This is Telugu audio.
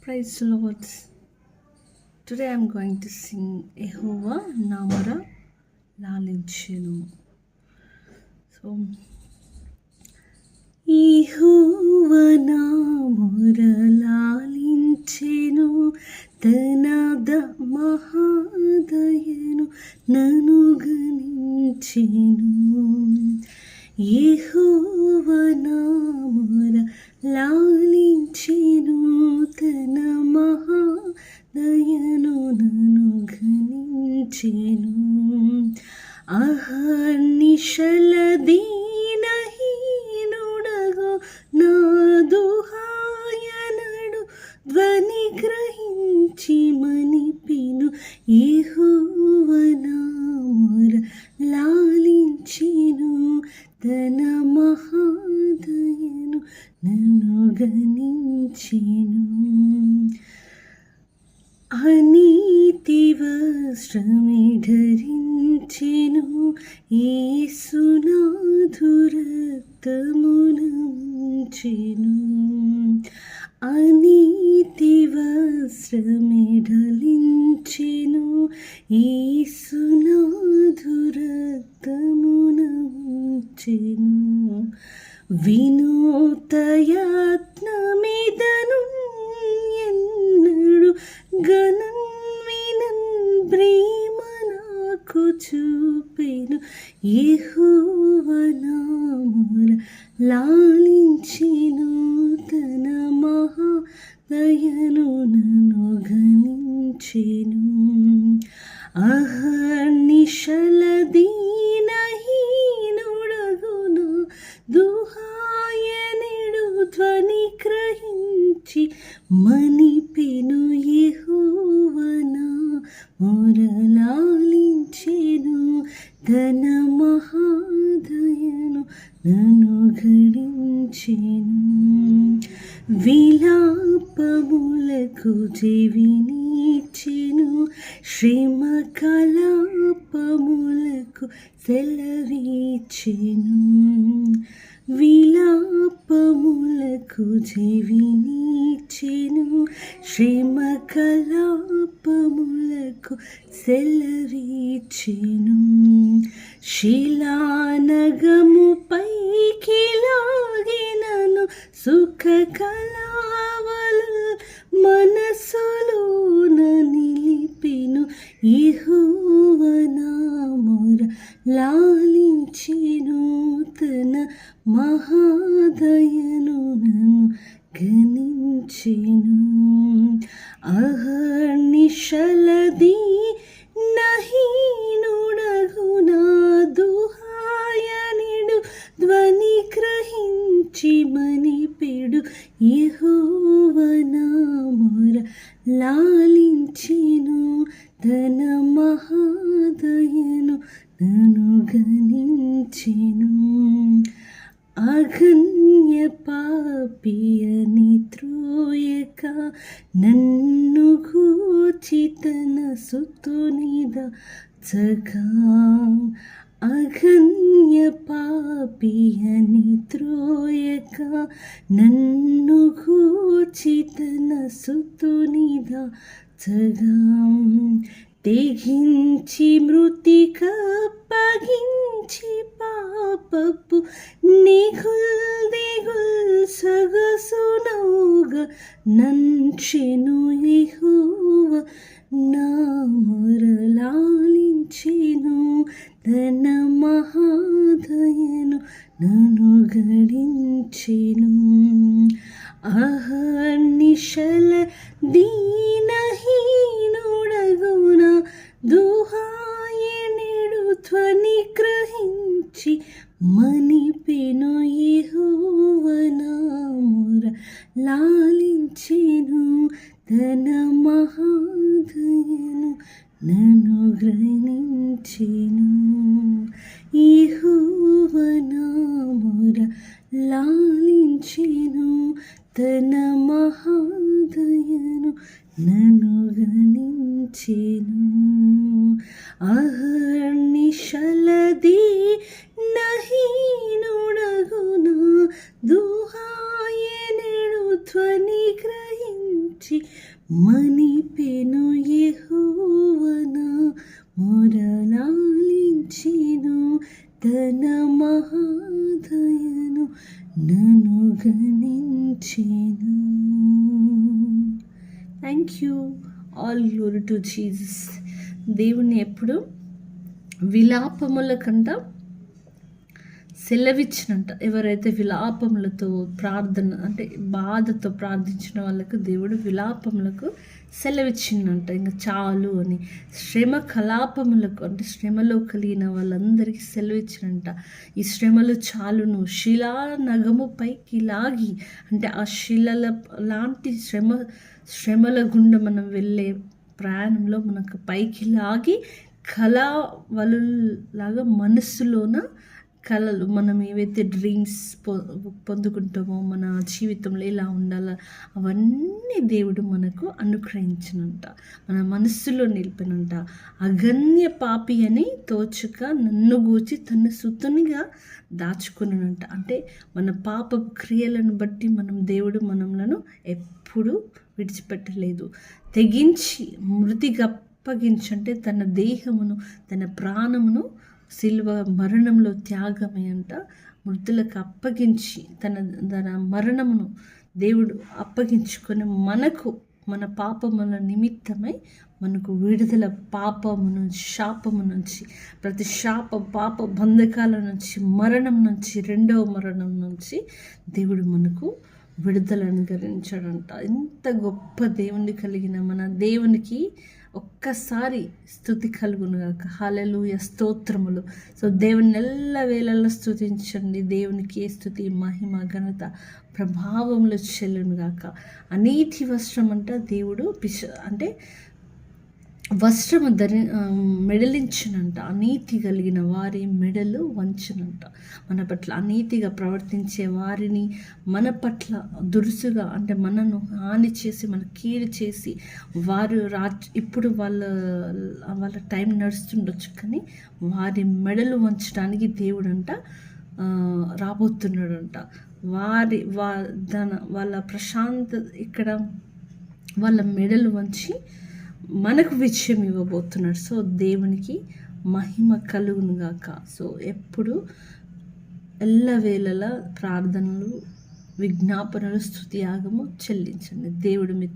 Praise the Lord. Today I'm going to sing Ehova Namara Lalinchenu. So, Jehovah నాముర లాలించెను తనద మహాదయను నను గణించెను యెహోవ నాముర నన్ను గణించిను. అనీతి వస్త్రమి ధరించెను. ఏసునాధురక్తమునంచెను అనీతి వస్త్రమి ధరించెను వినూతయత్నమిదను ఎన్నడు గణం వినన్ ప్రేమ నాకు చూపెను. యెహోవనాముర లాలించిను తన మహా దయను నన్ను గణించెను అహర్నిశల దీనహీనుడగున గ్రహించి మణిపెను యెహోవనా మురలాలించెను తన మహాదయను నన్ను ఉంచెను విలాపములకు జీవినిచ్చెను శ్రమ కలాపములకు సెలవిచ్చెను. విలాపములకు జీవినిచ్చెను శ్రమ కలాపములకు సెలవిచ్చెను. శిలానగము తన మహాదయను నన్ను గణించెను. అహర్నిశలది నహీనుడగున దుహాయనిడు ధ్వని గ్రహించి మణిపిడు యెహోవనాముర లాలించెను తన మహాదయను నన్ను గణించెను. అగన్య పాపియని త్రోయక నన్ను గూచి తన సుతునిద చగా అగన్య పాపియని త్రోయక నన్ను గూచి తన సుతునిద చగా తెగించి మృతి కప్పగించి పాపపు నిగుల్ దిగుల్ సగసునౌగ నంచెను ఇహువ నా మురలాలించెను తన మహాదయను నన్ను గడించెను. అహర్నిశల దీనహీనుడగున దుహాయనుడు ధ్వని గ్రహించి మణిపెను యెహోవనాముర లాలించెను తన మహాదయను నన్ను గ్రహించెను యెహోవనాముర లాలించెను తన మహాదయను నన్ను గణించెను అహర్నిశలది మొరలాలించెను తన మహాదయను నన్ను గణించెను. Thank you all glory to Jesus దేవుని ఎప్పుడు విలాపముల కంట సెలవిచ్చినంట. ఎవరైతే విలాపములతో ప్రార్థన అంటే బాధతో ప్రార్థించిన వాళ్ళకు దేవుడు విలాపములకు సెలవిచ్చిందంట ఇంకా చాలు అని. శ్రమ కలాపములకు అంటే శ్రమలో కలిగిన వాళ్ళందరికీ సెలవిచ్చినంట. ఈ శ్రమలు చాలును. శిలా నగము పైకి లాగి అంటే ఆ శిలల లాంటి శ్రమ శ్రమల గుండా మనం వెళ్ళే ప్రయాణంలో మనకు పైకి లాగి కళావలులాగా మనస్సులోన కళలు మనం ఏవైతే డ్రీమ్స్ పొ పొందుకుంటామో మన జీవితంలో ఎలా ఉండాలో అవన్నీ దేవుడు మనకు అనుగ్రహించినంట. మన మనస్సులో నిలిపినంట. అగణ్య పాపి అని తోచుక నన్ను గూచి తన సుతునిగా దాచుకున్నానంట అంటే మన పాప క్రియలను బట్టి మనం దేవుడు మనలను ఎప్పుడు విడిచిపెట్టలేదు. తెగించి మృతిగా అప్పగించంటే తన దేహమును తన ప్రాణమును సిల్వ మరణంలో త్యాగమే అంట. మృతులకు అప్పగించి తన తన మరణమును దేవుడు అప్పగించుకొని మనకు మన పాపముల నిమిత్తమై మనకు విడుదల పాపము నుంచి శాపము నుంచి ప్రతి శాప పాప బంధకాల నుంచి మరణం నుంచి రెండవ మరణం నుంచి దేవుడు మనకు విడుదల అనుగ్రహించాడంట. ఎంత గొప్ప దేవుని కలిగిన మన దేవునికి ఒక్కసారి స్థుతి కలుగును గాక స్తోత్రములు. సో దేవుని ఎల్ల వేళల్లో స్థుతించండి దేవునికి ఏ స్థుతి మహిమ ఘనత ప్రభావములు చెల్లునుగాక. అనీతి వస్త్రం అంట దేవుడు పిష అంటే వస్త్రము ధరి మెడలించినంట. అనీతి కలిగిన వారి మెడలు వంచునంట. మన పట్ల అనీతిగా ప్రవర్తించే వారిని మన పట్ల దురుసుగా అంటే మనను హాని చేసి మన కీడు చేసి వారు రాజ్ ఇప్పుడు వాళ్ళ వాళ్ళ టైం నడుస్తుండొచ్చు కానీ వారి మెడలు వంచడానికి దేవుడంట రాబోతున్నాడంట. వారి వా దాని వాళ్ళ ప్రశాంత ఇక్కడ వాళ్ళ మెడలు వంచి మనకు విజయం ఇవ్వబోతున్నాడు. సో దేవునికి మహిమ కలుగును గాక. సో ఎప్పుడు ఎల్లవేళలా ప్రార్థనలు విజ్ఞాపనలు స్థుతియాగము చెల్లించండి. దేవుడు మీ